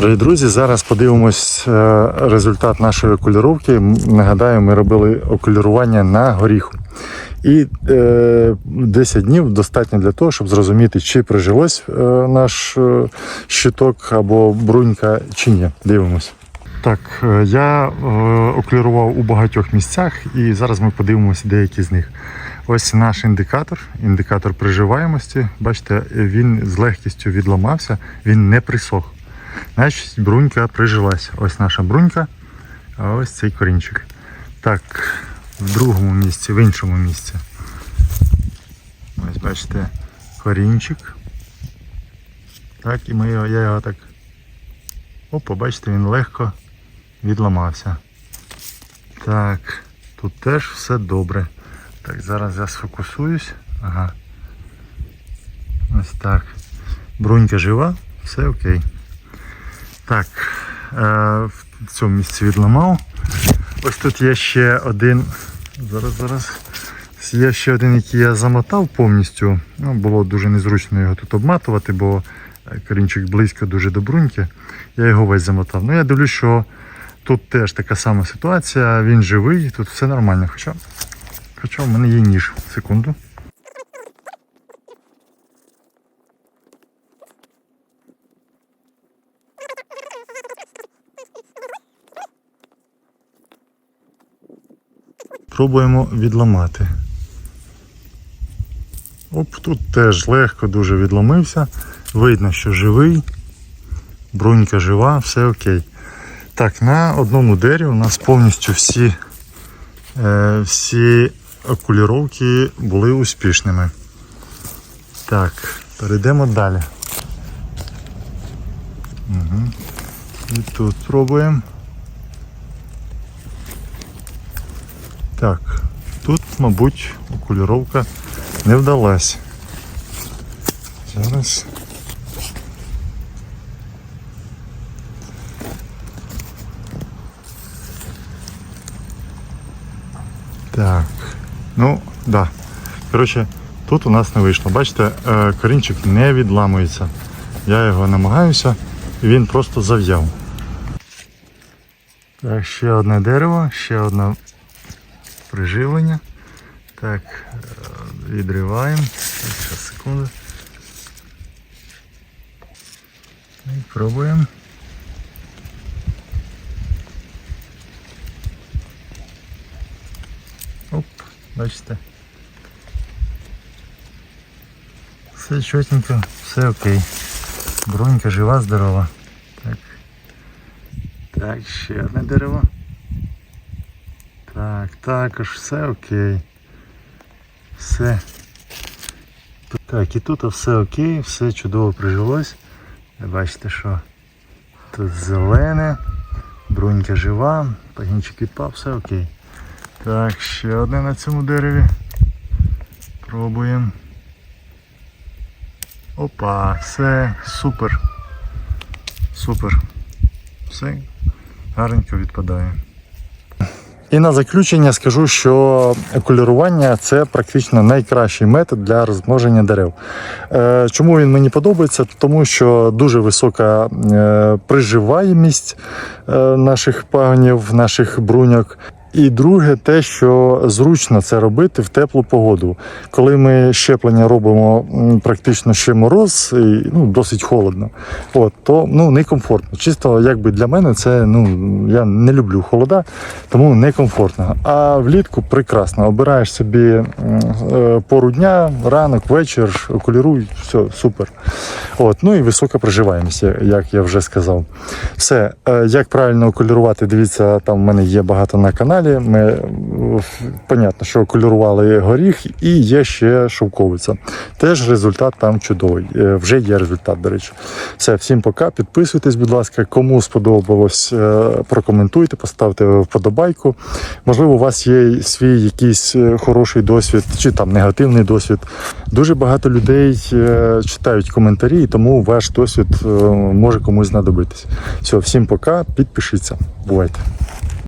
Дорогі друзі, зараз подивимось е, результат нашої окулюровки. Нагадаю, ми робили окулюрування на горіху. І е, 10 днів достатньо для того, щоб зрозуміти, чи прижилось е, наш е, щиток або брунька, чи ні. Дивимось. Так, е, я е, у багатьох місцях, і зараз ми подивимося деякі з них. Ось наш індикатор, індикатор приживаємості. Бачите, він з легкістю відламався, він не присох. Значить, брунька прижилась. Ось наша брунька, а ось цей корінчик. Так, в другому місці, в іншому місці. Ось бачите, корінчик. Так, і ми його, я його так. Опа, бачите, він легко відламався. Так, тут теж все добре. Так, зараз я сфокусуюсь. Ага. Ось так. Брунька жива, все окей. Так, е, в цьому місці відламав. Ось тут є ще один. Зараз, зараз. Є ще один, який я замотав повністю. Ну, було дуже незручно його тут обматувати, бо е, корінчик близько дуже до бруньки. Я його весь замотав. Ну я дивлюсь, що тут теж така сама ситуація, він живий, тут все нормально. Хоча, хоча в мене є ніж. Секунду. Пробуємо відламати. Оп, тут теж легко дуже відломився. Видно, що живий. Брунька жива, все окей. Так, на одному дереві у нас повністю всі, е, всі окуліровки були успішними. Так, перейдемо далі. Угу. І тут пробуємо. Так, тут, мабуть, окуліровка не вдалась. Зараз. Так, ну, да. Коротше, тут у нас не вийшло. Бачите, е, корінчик не відламується. Я його намагаюся, і він просто зав'яв. Так, ще одне дерево, ще одне приживлення. Так, е, відриваємо. Так, секунду. І пробуємо. Оп, бачите. Все чотенько, все окей. Бронька жива, здорова. Так. Так, ще одне дерево. Так, також все окей. Все. Так, і тут все окей, все чудово прижилось. Бачите, що тут зелене, брунька жива, пагінчик відпав, все окей. Так, ще одне на цьому дереві. Пробуємо. Опа, все, супер. Супер. Все гарненько відпадає. І на заключення скажу, що кольорування це практично найкращий метод для розмноження дерев. Е, Чому він мені подобається? Тому що дуже висока е, приживаємість е, наших пагонів, наших бруньок. І друге, те, що зручно це робити в теплу погоду. Коли ми щеплення робимо практично ще мороз, і, ну, досить холодно, от, то ну, некомфортно. Чисто якби для мене це ну, я не люблю холода, тому некомфортно. А влітку прекрасно. Обираєш собі е, пору дня, ранок, вечір, окуліруй, все, супер. От, ну і висока проживаємість, як я вже сказав. Все, е, як правильно окулірувати, дивіться, там в мене є багато на каналі. Ми е, понятно, що окулірували горіх і є ще шовковиця. Теж результат там чудовий. Е, Вже є результат, до речі. Все, всім пока. Підписуйтесь, будь ласка, кому сподобалось, е, прокоментуйте, поставте вподобайку. Можливо, у вас є свій якийсь хороший досвід чи там негативний досвід. Дуже багато людей читають коментарі, і тому ваш досвід може комусь знадобитись. Все, всім пока, підпишіться. Бувайте.